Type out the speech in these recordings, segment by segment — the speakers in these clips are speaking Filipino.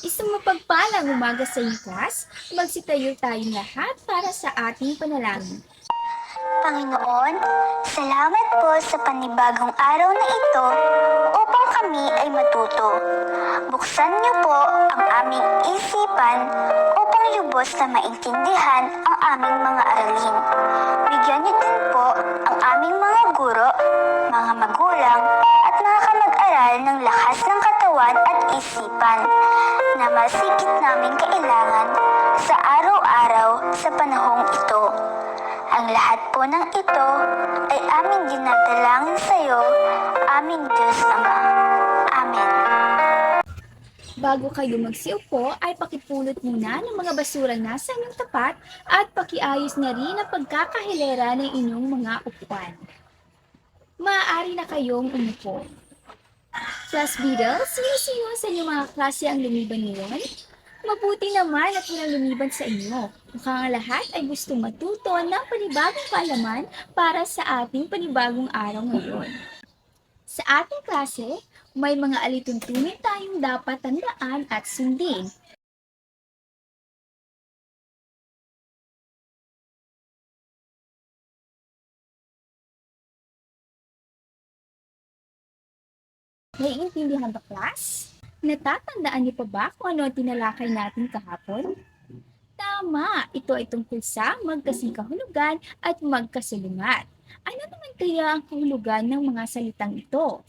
Isang mapagpalang umaga sa class. Magsitayo tayong lahat para sa ating panalangin. Panginoon, salamat po sa panibagong araw na ito upang kami ay matuto. Buksan niyo po ang aming isipan upang lubos na maintindihan ang aming mga aralin. Bigyan niyo din po ang aming mga guro, mga magulang at mga kamag-aral ng lakas ng katawan at isipan masigit namin kailangan sa araw-araw sa panahong ito. Ang lahat po ng ito ay aming dinadalangin sa iyo, aming Diyos Ama. Amen. Bago kayo magsiupo, ay pakipulot muna ng mga basura na sa inyong tapat at pakiayos na rin ang pagkakahilera ng inyong mga upuan. Maaari na kayong umupo. Class Beatles, sino-sino sa inyong mga klase ang lumiban ngayon? Mabuti naman at walang lumiban sa inyo. Mukhang ang lahat ay gustong matuto ng panibagong kaalaman para sa ating panibagong araw ngayon. Sa ating klase, may mga alituntunin tayong dapat tandaan at sundin. Naiintindihan ba, class? Natatandaan niyo pa ba kung ano ang tinalakay natin kahapon? Tama! Ito ay tungkol sa magkasing kahulugan at magkasulungat. Ano naman kaya ang kahulugan ng mga salitang ito?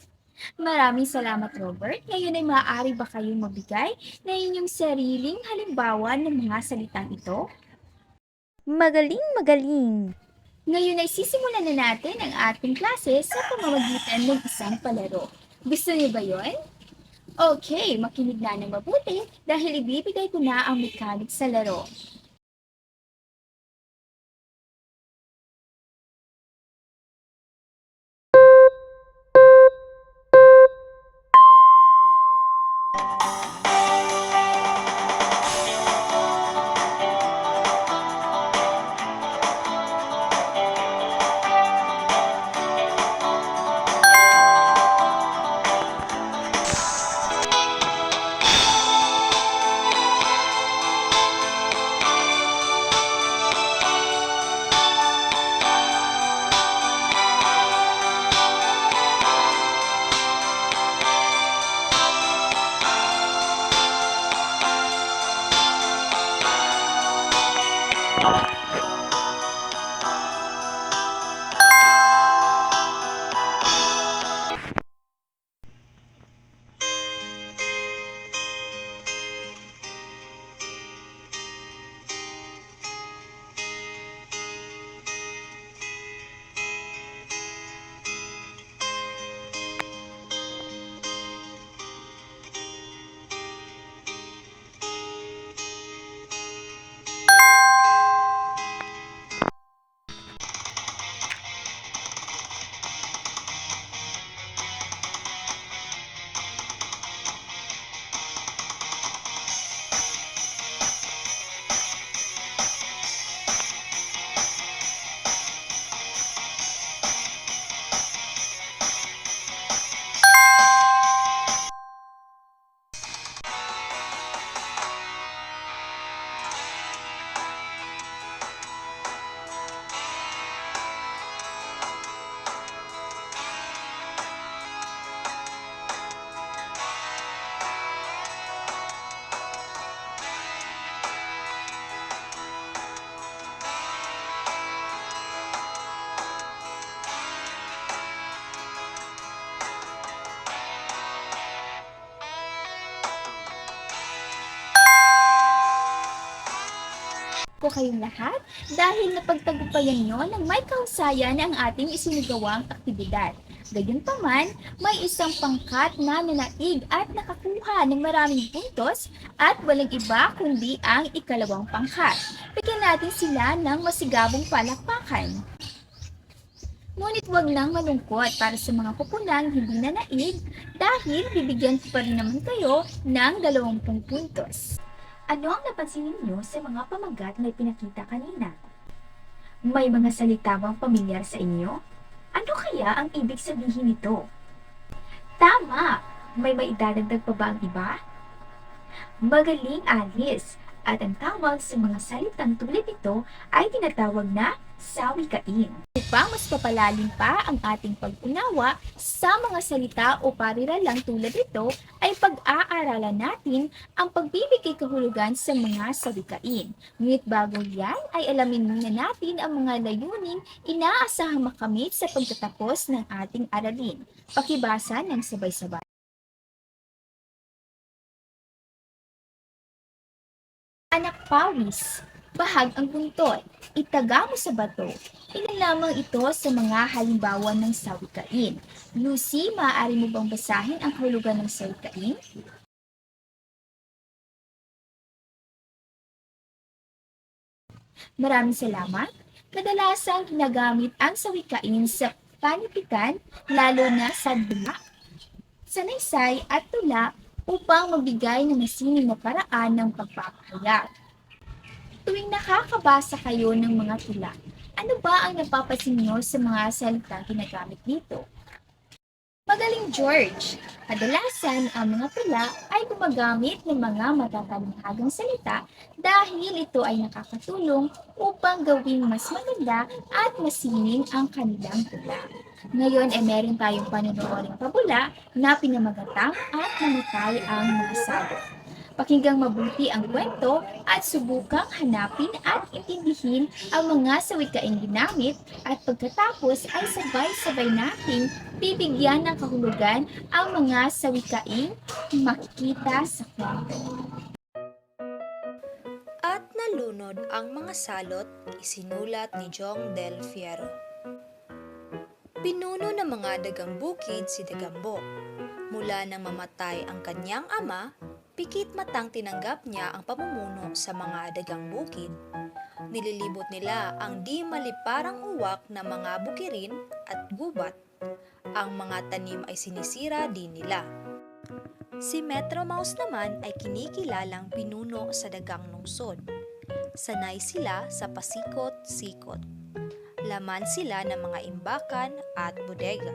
Maraming salamat, Robert. Ngayon ay maaari ba kayong magbigay na inyong sariling halimbawa ng mga salitang ito? Magaling, magaling. Ngayon ay sisimulan na natin ang ating klase sa pamamagitan ng isang palaro. Gusto niyo ba yon? Okay, makinig na ng mabuti dahil ibibigay ko na ang mechanics sa laro. Kayong lahat dahil napagtagumpayan nyo ng may kahusayan ang ating isinagawang aktibidad. Gayunpaman, may isang pangkat na nanaig at nakakuha ng maraming puntos at walang iba kundi ang ikalawang pangkat. Bigyan natin sila ng masigabong palakpakan. Ngunit wag nang malungkot para sa mga kupunang hindi na naig dahil bibigyan pa rin naman kayo ng 20 puntos. Ano ang napansin ninyo sa mga pamagat na ipinakita kanina? May mga salita bang pamilyar sa inyo? Ano kaya ang ibig sabihin nito? Tama! May maidadagdag pa ba ang iba? Magaling Alice. At ang tawag sa mga salitang tulad ito ay tinatawag na sawikain. Upang mas papalalim pa ang ating pag-unawa sa mga salita o pariralang tulad ito, ay pag-aaralan natin ang pagbibigay kahulugan sa mga sawikain. Ngunit bago yan, ay alamin muna natin ang mga layuning inaasahang makamit sa pagtatapos ng ating aralin. Pakibasa ng sabay-sabay. Anak pawis, bahag ang buntot, itaga mo sa bato. Ilan lamang ito sa mga halimbawa ng sawikain. Lucy, maaari mo bang basahin ang kahulugan ng sawikain? Maraming salamat. Kadalasang ginagamit ang sawikain sa panitikan, lalo na sa dula, sanaysay at tula upang mabigay ng masining na paraan ng pagpapahayag. Tuwing nakakabasa kayo ng mga tula, ano ba ang napapansin niyo sa mga salita ginagamit dito? Magaling George! Kadalasan ang mga tula ay gumagamit ng mga matatalinghagang salita dahil ito ay nakakatulong upang gawing mas maganda at masining ang kanilang tula. Ngayon ay meron tayong panonooring pabula na pinamagatang at namatay ang mga salot. Pakinggang mabuti ang kwento at subukang hanapin at intindihin ang mga sawikaing ginamit at pagkatapos ay sabay-sabay nating bibigyan ng kahulugan ang mga sawikaing makikita sa kwento. At nalunod ang mga salot, isinulat ni Jong Del Fierro. Pinuno ng mga dagang bukid si Dagambo. Mula nang mamatay ang kanyang ama, pikit matang tinanggap niya ang pamumuno sa mga dagang bukid. Nililibot nila ang di maliparang uwak na mga bukirin at gubat. Ang mga tanim ay sinisira din nila. Si Metro Mouse naman ay kinikilalang pinuno sa dagang lungsod. Sanay sila sa pasikot-sikot. Laman sila ng mga imbakan at bodega.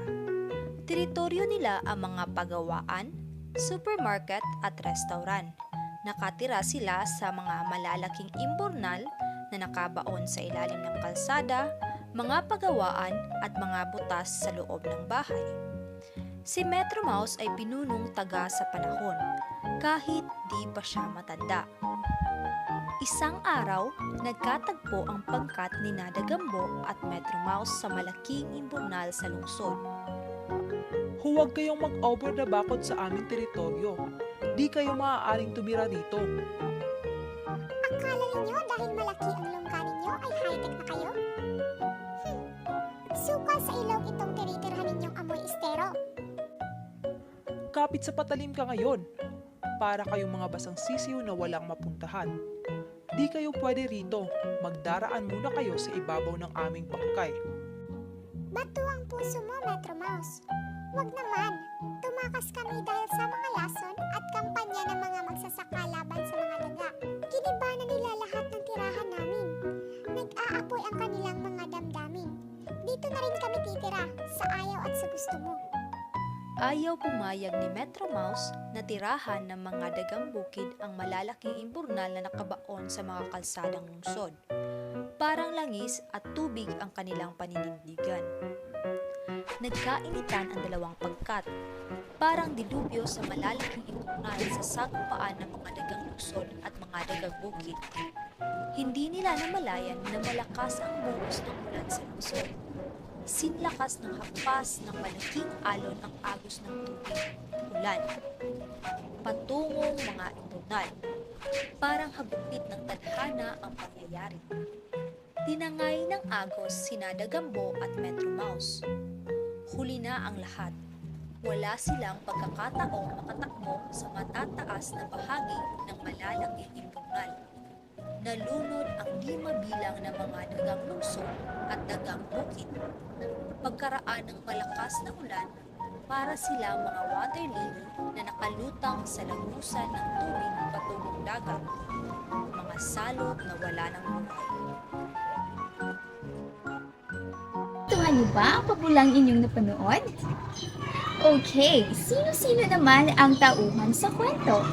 Teritoryo nila ang mga pagawaan, supermarket at restaurant. Nakatira sila sa mga malalaking imburnal na nakabaon sa ilalim ng kalsada, mga pagawaan at mga butas sa loob ng bahay. Si Metro Mouse ay pinunong taga sa panahon, kahit di pa siya matanda. Isang araw, nagkatagpo ang pangkat ni Nada Gambo at Metro Mouse sa malaking imburnal sa lungsod. Huwag kayong mag-over the bakod sa aming teritoryo. Di kayo maaaring tumira dito. Akala ninyo dahil malaki ang lungga ninyo ay high-tech na kayo? Hmm. Sukal sa ilog itong tinitirhan ninyong amoy estero. Kapit sa patalim ka ngayon. Para kayong mga basang sisiw na walang mapuntahan. Di kayo pwede rito. Magdaraan muna kayo sa ibabaw ng aming bangkay. Bato ang puso mo, Metro Mouse. Huwag naman. Tumakas kami dahil sa mga lason at kampanya ng mga magsasaka laban sa mga daga. Giniba na nila lahat ng tirahan namin. Nag-aapoy ang kanilang mga damdamin. Dito na rin kami titira, sa ayaw at sa gusto mo. Ayaw pumayag ni Metro Mouse na tirahan ng mga dagang bukid ang malalaking imburnal na nakabaon sa mga kalsadang lungsod. Parang langis at tubig ang kanilang paninindigan. Nagkainitan ang dalawang pagkat. Parang dilubyo sa malalaking imburnal sa sagupaan ng mga dagang lungsod at mga dagang bukid. Hindi nila namalayan na malakas ang buhos ng ulan sa lungsod sinlakas ng hampas ng malaking alon ang agos ng tubig, ulan. Patungong mga imburnal. Parang hagupit ng tadhana ang pangyayari. Tinangay ng agos sina Dagambo at Metro Mouse. Huli na ang lahat. Wala silang pagkakataong makatakbo sa matataas na bahagi ng malalaking imburnal. Nalunod ang di mabilang na mga dagang lungsod at dagang bukid pagkaraan ng malakas na ulan para sila mga water lily na nakalutang sa lagusan ng tubig patungong dagat, mga salot na wala ng buhay. Niyo ba ang pabulang inyong napanood? Okay, sino-sino naman ang tauhan sa kwento?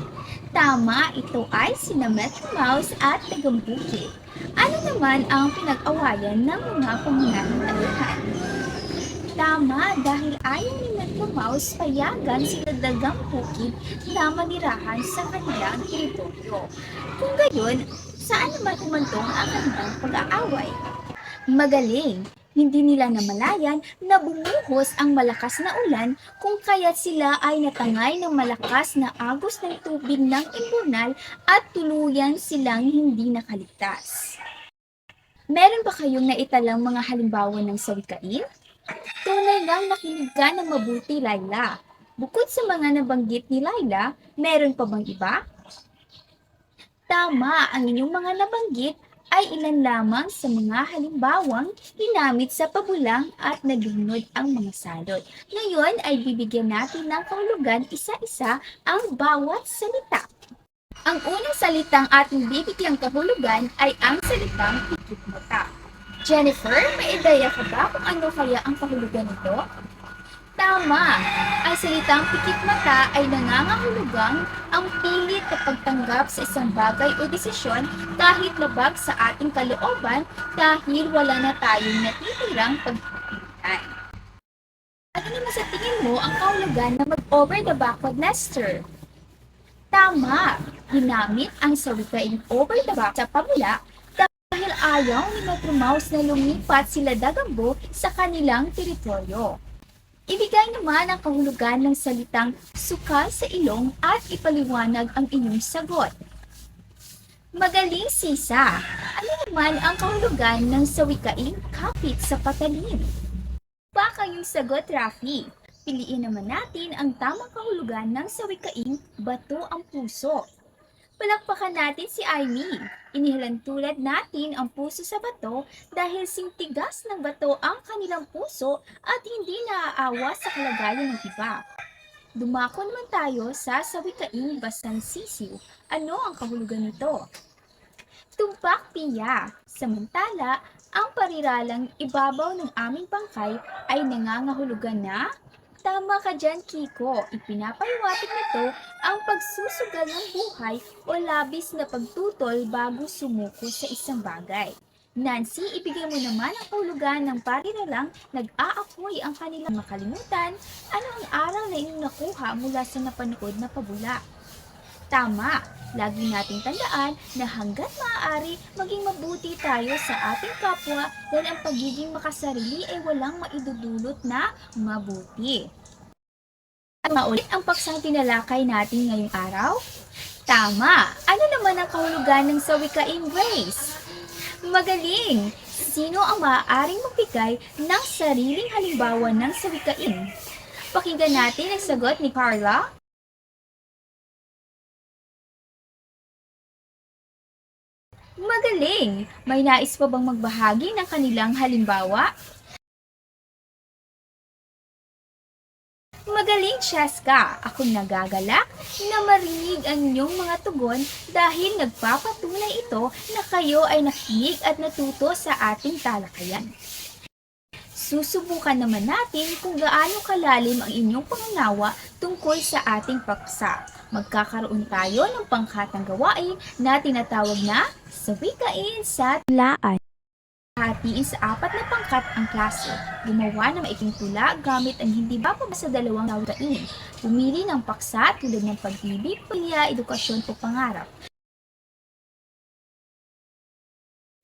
Tama, ito ay sina Metro Mouse at Tagambukid. Ano naman ang pinag-awayan ng mga pangunahing tauhan? Tama, dahil ayaw ni Metro Mouse payagan sila Dagang Bukid na manirahan sa kanilang teritoryo. Kung gayon, saan naman umantong ang kanilang pag-aaway? Magaling! Hindi nila namalayan na bumuhos ang malakas na ulan kung kaya't sila ay natangay ng malakas na agos ng tubig ng imburnal at tuluyan silang hindi nakaligtas. Meron ba kayong naitalang mga halimbawa ng sawikain? Tunay lang nakinig ka ng mabuti, Laila. Bukod sa mga nabanggit ni Laila, meron pa bang iba? Tama, ang inyong mga nabanggit ay ilan lamang sa mga halimbawang ginamit sa pabulang at nalunod ang mga salot. Ngayon ay bibigyan natin ng kahulugan isa-isa ang bawat salita. Ang unang salitang ating bibigyang kahulugan ay ang salitang pikit mata. Jennifer, may ideya ka ba kung ano kaya ang kahulugan nito? Tama! Ang salitang pikit mata ay nangangahulugang ang pilit na pagtanggap sa isang bagay o desisyon kahit labag sa ating kalooban dahil wala na tayong natitirang pagpipilitan. Ano naman sa tingin mo ang kahulugan na mag-over the backward Lester? Tama! Ginamit ang sawikaing over the back sa pamula dahil ayaw ni Metro Mouse na lumipat sila Dagambo sa kanilang teritoryo. Ibigay naman ang kahulugan ng salitang sukal sa ilong at ipaliwanag ang inyong sagot. Magaling sisa! Ano naman ang kahulugan ng sawikaing kapit sa patalim? Baka yung sagot, Rafi. Piliin naman natin ang tamang kahulugan ng sawikaing bato ang puso. Palakpakan natin si Aimee. Inihalan tulad natin ang puso sa bato dahil sintigas ng bato ang kanilang puso at hindi naaawa sa kalagayan ng iba. Dumako naman tayo sa sawikaing basang sisiw. Ano ang kahulugan nito? Tumpak piya. Samantala, ang pariralang ibabaw ng aming bangkay ay nangangahulugan na Tama ka dyan, Kiko. Ipinapahiwatig nito ang pagsusugal ng buhay o labis na pagtutol bago sumuko sa isang bagay. Nancy, ibigay mo naman ang kahulugan ng pariralang nag-aapoy ang kanilang makalimutan. Ano ang aral na inyong nakuha mula sa napanood na pabula? Tama! Lagi nating tandaan na hanggat maaari, maging mabuti tayo sa ating kapwa dahil ang pagiging makasarili ay walang maidudulot na mabuti. At maulit ang paksang tinalakay natin ngayong araw? Tama! Ano naman ang kahulugan ng sawikaing grace? Magaling! Sino ang maaaring magbigay ng sariling halimbawa ng sawikain? Pakinggan natin ang sagot ni Carla. Magaling! May nais pa bang magbahagi ng kanilang halimbawa? Magaling, Cheska! Akong nagagalak na marinig ang inyong mga tugon dahil nagpapatunay ito na kayo ay nakinig at natuto sa ating talakayan. Susubukan naman natin kung gaano kalalim ang inyong pangunawa tungkol sa ating paksa. Magkakaroon tayo ng pangkatang gawain na tinatawag na Sawikain sa Laan. Hatiin sa apat na pangkat ang klase. Gumawa ng maiking tula gamit ang hindi bababa sa dalawang sawikain. Pumili ng paksa tulad ng pag-ibig, pamilya, edukasyon o pangarap.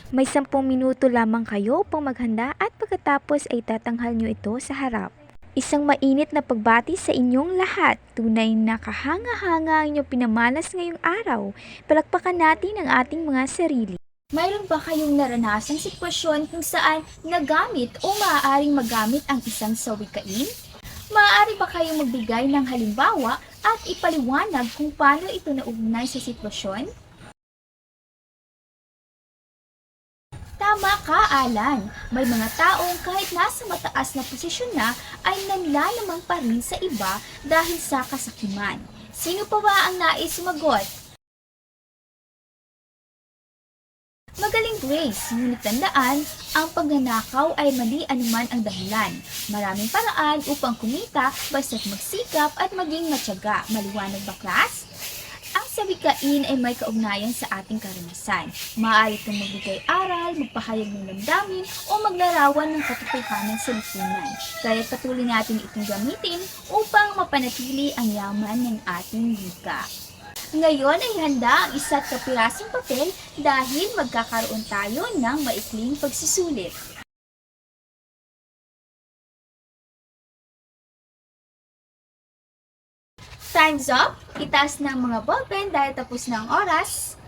May sampung minuto lamang kayo upang maghanda at pagkatapos ay tatanghal nyo ito sa harap. Isang mainit na pagbati sa inyong lahat. Tunay na kahanga-hanga ang inyong pinamalas ngayong araw. Palakpakan natin ang ating mga sarili. Mayroon ba kayong naranasang sitwasyon kung saan nagamit o maaaring magamit ang isang sawikain? Maaari ba kayong magbigay ng halimbawa at ipaliwanag kung paano ito naugnay sa sitwasyon? Tama ka, Alan. May mga taong kahit nasa mataas na posisyon na ay nanlalamang pa rin sa iba dahil sa kasakiman. Sino pa ba ang nais sumagot? Magaling Grace, ngunit tandaan, ang pagnanakaw ay mali anuman ang dahilan. Maraming paraan upang kumita basta't magsikap at maging matyaga. Maliwanag ba, class? Sa ay may kaugnayan sa ating karanasan. Maaari itong magbigay aral, magpahayag ng damdamin, o maglarawan ng katotohanan sa lipunan. Kaya patuloy natin itong gamitin upang mapanatili ang yaman ng ating wika. Ngayon ay handa ang isa't kapirasong papel dahil magkakaroon tayo ng maikling pagsusulit. Time's up! Itaas ng mga ballpen dahil tapos na ang oras.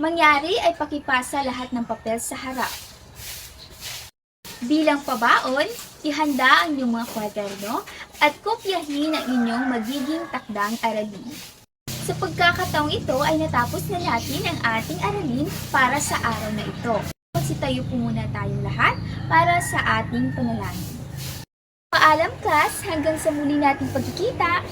Mangyari ay pakipasa lahat ng papel sa harap. Bilang pabaon, ihanda ang iyong mga kwaderno at kopyahin ang inyong magiging takdang aralin. Sa pagkakataong ito ay natapos na natin ang ating aralin para sa araw na ito. Magsitayo po muna tayong lahat para sa ating panalangin. Paalam class, hanggang sa muli nating pagkikita,